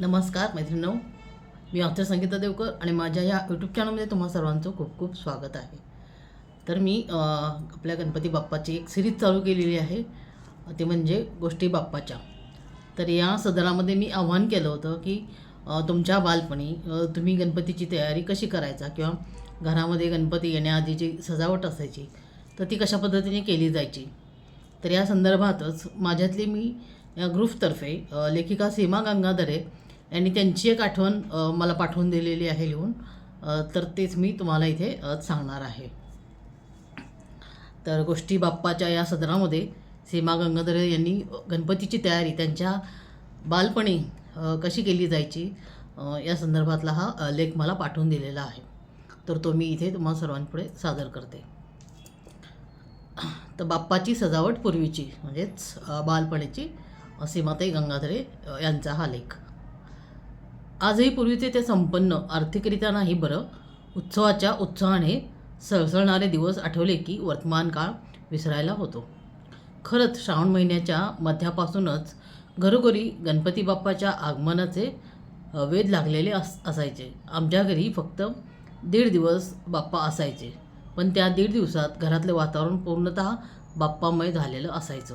नमस्कार मैत्रिणींनो. मी ऑथर संगीता देवकर आणि माझ्या या यूट्यूब चॅनलमध्ये तुम्हा सर्वांचं खूप खूप स्वागत आहे. तर मी आपल्या गणपती बाप्पाची एक सिरीज चालू केलेली आहे. ते म्हणजे गोष्टी बाप्पाच्या. तर या सदरामध्ये मी आव्हान केलं होतं की तुमच्या बालपणी तुम्ही गणपतीची तयारी कशी करायचा किंवा घरामध्ये गणपती येण्याआधी जी सजावट असायची तर ती कशा पद्धतीने केली जायची? तर या संदर्भातच माझ्यातली मी या ग्रुपतर्फे लेखिका सीमा गंगाधरे यांनी त्यांची एक आठवण मला पाठवून दिलेली आहे लिहून. तर तेच मी तुम्हाला इथे सांगणार आहे. तर गोष्टी बाप्पाच्या या सदरामध्ये सीमा गंगाधरे यांनी गणपतीची तयारी त्यांच्या बालपणी कशी केली जायची या संदर्भातला हा लेख मला पाठवून दिलेला आहे. तर तो मी इथे तुम्हाला सर्वांपुढे सादर करते. तर बाप्पाची सजावट पूर्वीची म्हणजेच बालपणीची सीमाताई गंगाधरे यांचा हा लेख. आजही पूर्वीचे ते संपन्न. आर्थिकरित्या नाही बरं. उत्सवाच्या उत्साहाने सळसळणारे दिवस आठवले की वर्तमान काळ विसरायला होतो. खरंच श्रावण महिन्याच्या मध्यापासूनच घरोघरी गणपती बाप्पाच्या आगमनाचे वेध लागलेले अस असायचे. आमच्या घरी फक्त दीड दिवस बाप्पा असायचे. पण त्या दीड दिवसात घरातले वातावरण पूर्णतः बाप्पामय झालेलं असायचं.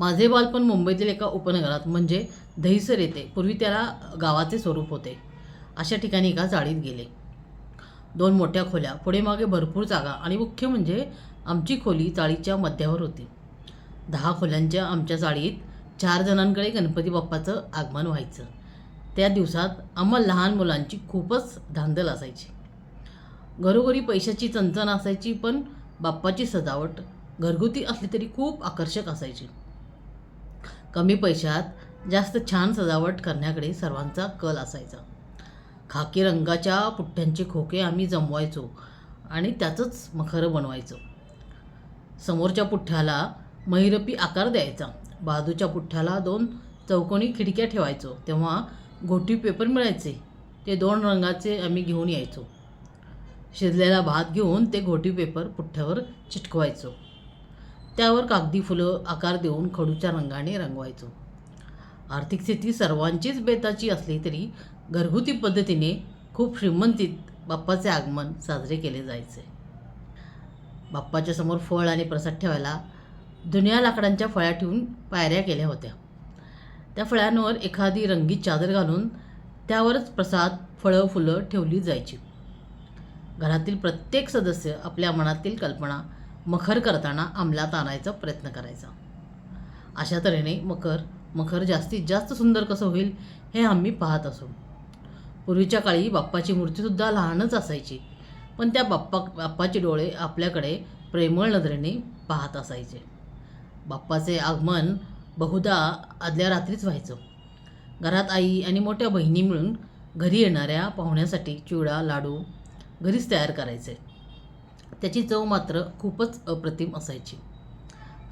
माझे बालपण मुंबईतील एका उपनगरात म्हणजे दहिसर येथे. पूर्वी त्याला गावाचे स्वरूप होते. अशा ठिकाणी एका चाळीत गेले. दोन मोठ्या खोल्या पुढे मागे भरपूर जागा आणि मुख्य म्हणजे आमची खोली चाळीच्या मध्यावर होती. दहा खोल्यांच्या आमच्या चाळीत चार जणांकडे गणपती बाप्पाचं आगमन व्हायचं. त्या दिवसात आम्हा लहान मुलांची खूपच धांदल असायची. घरोघरी पैशाची चणचण असायची पण बाप्पाची सजावट घरगुती असली तरी खूप आकर्षक असायची. कमी पैशात जास्त छान सजावट करण्याकडे सर्वांचा कल असायचा. खाकी रंगाच्या पुठ्ठ्यांचे खोके आम्ही जमवायचो आणि त्याचंच मखरं बनवायचो. समोरच्या पुठ्ठ्याला महिरपी आकार द्यायचा. बाजूच्या पुठ्ठ्याला दोन चौकोनी खिडक्या ठेवायचो. तेव्हा घोटी पेपर मिळायचे. ते दोन रंगाचे आम्ही घेऊन यायचो. शिजलेला भात घेऊन ते घोटी पेपर पुठ्ठ्यावर चिटकवायचो. त्यावर कागदी फुलं आकार देऊन खडूच्या रंगाने रंगवायचो. आर्थिक स्थिती सर्वांचीच बेताची असली तरी घरगुती पद्धतीने खूप श्रीमंतीत बाप्पाचे आगमन साजरे केले जायचे. बाप्पाच्या समोर फळ आणि प्रसाद ठेवायला जुन्या लाकडांच्या फळ्या ठेवून पायऱ्या केल्या होत्या. त्या फळ्यांवर एखादी रंगीत चादर घालून त्यावरच प्रसाद फळं फुलं ठेवली जायची. घरातील प्रत्येक सदस्य आपल्या मनातील कल्पना मखर करताना अंमलात आणायचा प्रयत्न करायचा. अशा तऱ्हेने मखर मखर जास्तीत जास्त सुंदर कसं होईल हे आम्ही पाहत असू. पूर्वीच्या काळी बाप्पाची मूर्तीसुद्धा लहानच असायची पण त्या बाप्पा बाप्पाचे डोळे आपल्याकडे प्रेमळ नजरेने पाहत असायचे. बाप्पाचे आगमन बहुधा आदल्या रात्रीच व्हायचं. घरात आई आणि मोठ्या बहिणी मिळून घरी येणाऱ्या पाहुण्यासाठी चिवडा लाडू घरीच तयार करायचे. त्याची चव मात्र खूपच अप्रतिम असायची.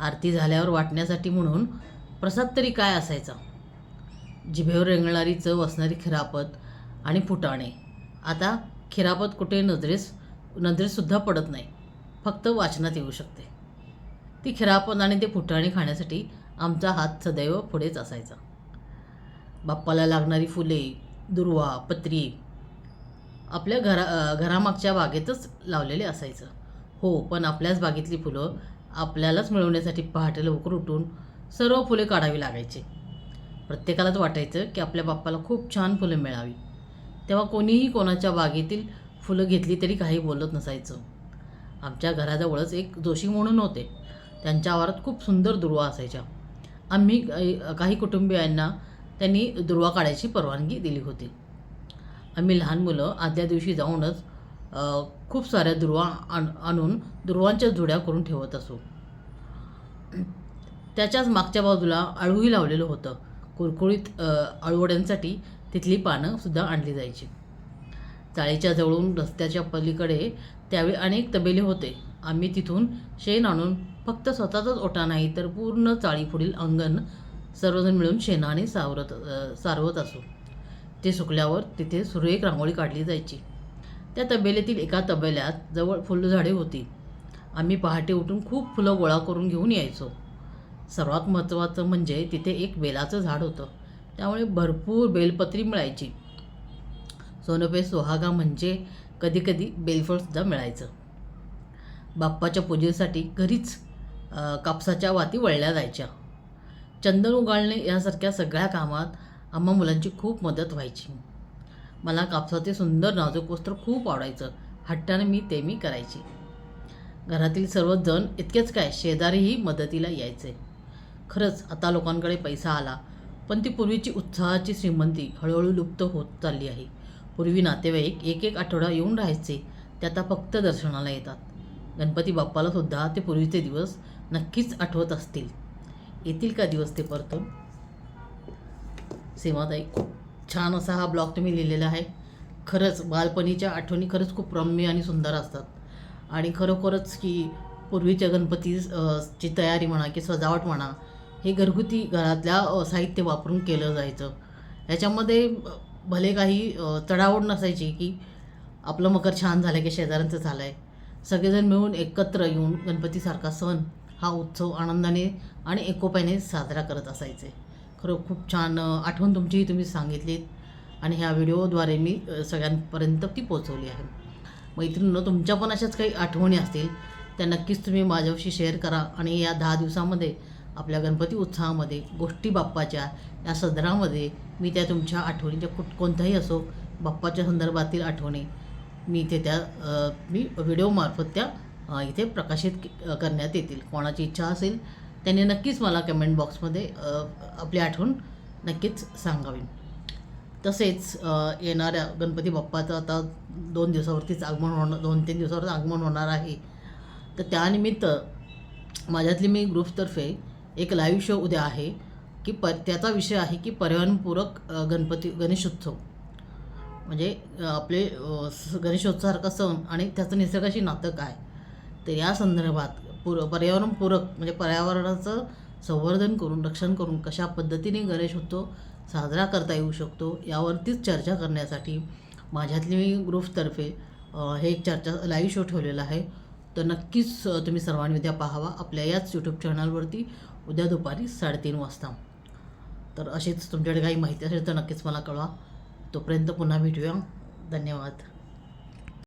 आरती झाल्यावर वाटण्यासाठी म्हणून प्रसाद तरी काय असायचा? जिभेवर रेंगणारी चव असणारी खिरापत आणि फुटाणे. आता खिरापत कुठे नजरेस नजरेसुद्धा पडत नाही. फक्त वाचनात येऊ शकते. ती खिरापत आणि ते फुटाणे खाण्यासाठी आमचा हात सदैव पुढेच असायचा. बाप्पाला लागणारी फुले दुर्वा पत्री आपल्या घरा घरामागच्या बागेतच लावलेले असायचं. हो पण आपल्याच बागेतली फुलं आपल्यालाच मिळवण्यासाठी पहाटे लवकर उठून सर्व फुले काढावी लागायची. प्रत्येकालाच वाटायचं की आपल्या बाप्पाला खूप छान फुलं मिळावी. तेव्हा कोणीही कोणाच्या बागेतील फुलं घेतली तरी काही बोलत नसायचं. आमच्या घराजवळच एक जोशी म्हणून होते. त्यांच्या आवारात खूप सुंदर दुर्वा असायच्या. आम्ही काही- काही कुटुंबियांना त्यांनी दुर्वा काढायची परवानगी दिली होती. आम्ही लहान मुलं आदल्या दिवशी जाऊनच खूप साऱ्या दुर्वा आण आणून दुर्वांच्या जुड्या करून ठेवत असू. त्याच्याच मागच्या बाजूला आळूही लावलेलं होतं. कुरकुळीत आळूवड्यांसाठी तिथली पानंसुद्धा आणली जायची. चाळीच्या जवळून रस्त्याच्या पलीकडे त्यावेळी अनेक तबेले होते. आम्ही तिथून शेण आणून फक्त स्वतःचाच ओटा नाही तर पूर्ण चाळीपुढील अंगण सर्वजण मिळून शेणाने सावरत सारवत असू. ते सुकल्यावर तिथे सुरेख रांगोळी काढली जायची. त्या तबेलेतील एका तबेल्यात जवळ फुलझाडे होती. आम्ही पहाटे उठून खूप फुलं गोळा करून घेऊन यायचो. सर्वात महत्त्वाचं म्हणजे तिथे एक बेलाचं झाड होतं. त्यामुळे भरपूर बेलपत्री मिळायची. सोनपे सुहागा म्हणजे कधीकधी बेलफळसुद्धा मिळायचं. बाप्पाच्या पूजेसाठी घरीच कापसाच्या वाती वळल्या जायच्या. चंदन उगाळणे यासारख्या सगळ्या कामात आम्हा मुलांची खूप मदत व्हायची. मला कापसाचे सुंदर नाजूक वस्त्र खूप आवडायचं. हट्टाने मी ते मी करायची. घरातील सर्वजण इतकेच काय शेजारीही मदतीला यायचे. खरंच आता लोकांकडे पैसा आला पण ती पूर्वीची उत्साहाची श्रीमंती हळूहळू लुप्त होत चालली आहे. पूर्वी नातेवाईक एक एक आठवडा येऊन राहायचे ते आता फक्त दर्शनाला येतात. गणपती बाप्पाला सुद्धा ते पूर्वीचे दिवस नक्कीच आठवत असतील. येतील का दिवस ते परतून? सीमाताई खूप छान असा हा ब्लॉग तुम्ही लिहिलेला आहे. खरंच बालपणीच्या आठवणी खरंच खूप रम्य आणि सुंदर असतात. आणि खरोखरच की पूर्वीच्या गणपती ची तयारी म्हणा की सजावट म्हणा हे घरगुती घरातल्या साहित्य वापरून केलं जायचं. ह्याच्यामध्ये भले काही चढावड नसायची की आपलं मकर छान झालं की शेजाऱ्यांचं झालं आहे सगळेजण मिळून एकत्र येऊन गणपतीसारखा सण हा उत्सव आनंदाने आणि एकोप्याने साजरा करत असायचे. खरं खूप छान आठवण तुमचीही तुम्ही सांगितलीत. आणि ह्या व्हिडिओद्वारे मी सगळ्यांपर्यंत ती पोचवली आहे. मैत्रिणीनं तुमच्या पण अशाच काही आठवणी असतील त्या नक्कीच तुम्ही माझ्याशी शेअर करा. आणि या दहा दिवसामध्ये आपल्या गणपती उत्सवामध्ये गोष्टी बाप्पाच्या या सदरामध्ये मी त्या तुमच्या आठवणीच्या कुठ कोणत्याही असो बाप्पाच्या संदर्भातील आठवणी मी इथे त्या मी व्हिडिओमार्फत त्या इथे प्रकाशित करण्यात येतील. कोणाची इच्छा असेल त्याने नक्कीच मला कमेंट बॉक्समध्ये आपली आठवण नक्कीच सांगावी. तसेच येणाऱ्या गणपती बाप्पाचं आता दोन दिवसावरतीच आगमन होणार दोन तीन दिवसावरच आगमन होणार आहे. तर त्यानिमित्त माझ्यातली मी ग्रुपतर्फे एक लाईव्ह शो उद्या आहे की प त्याचा विषय आहे की पर्यावरणपूरक गणपती गणेशोत्सव. म्हणजे आपले स- गणेशोत्सवासारखा सण आणि त्याचं निसर्गाशी नातं काय? तर या संदर्भात पूर पर्यावरणपूरक म्हणजे पर्यावरणाचं संवर्धन करून रक्षण करून कशा पद्धतीने गणेश होतो साजरा करता येऊ शकतो यावरतीच चर्चा करण्यासाठी माझ्यातली मी ग्रुपतर्फे हे एक चर्चा लाईव्ह शो ठेवलेला आहे. तर नक्कीच तुम्ही सर्वांनी उद्या पाहावा आपल्या याच यूट्यूब चॅनलवरती उद्या दुपारी साडेतीन वाजता. तर अशीच तुमच्याकडे काही माहिती असेल तर नक्कीच मला कळवा. तोपर्यंत पुन्हा भेटूया. धन्यवाद.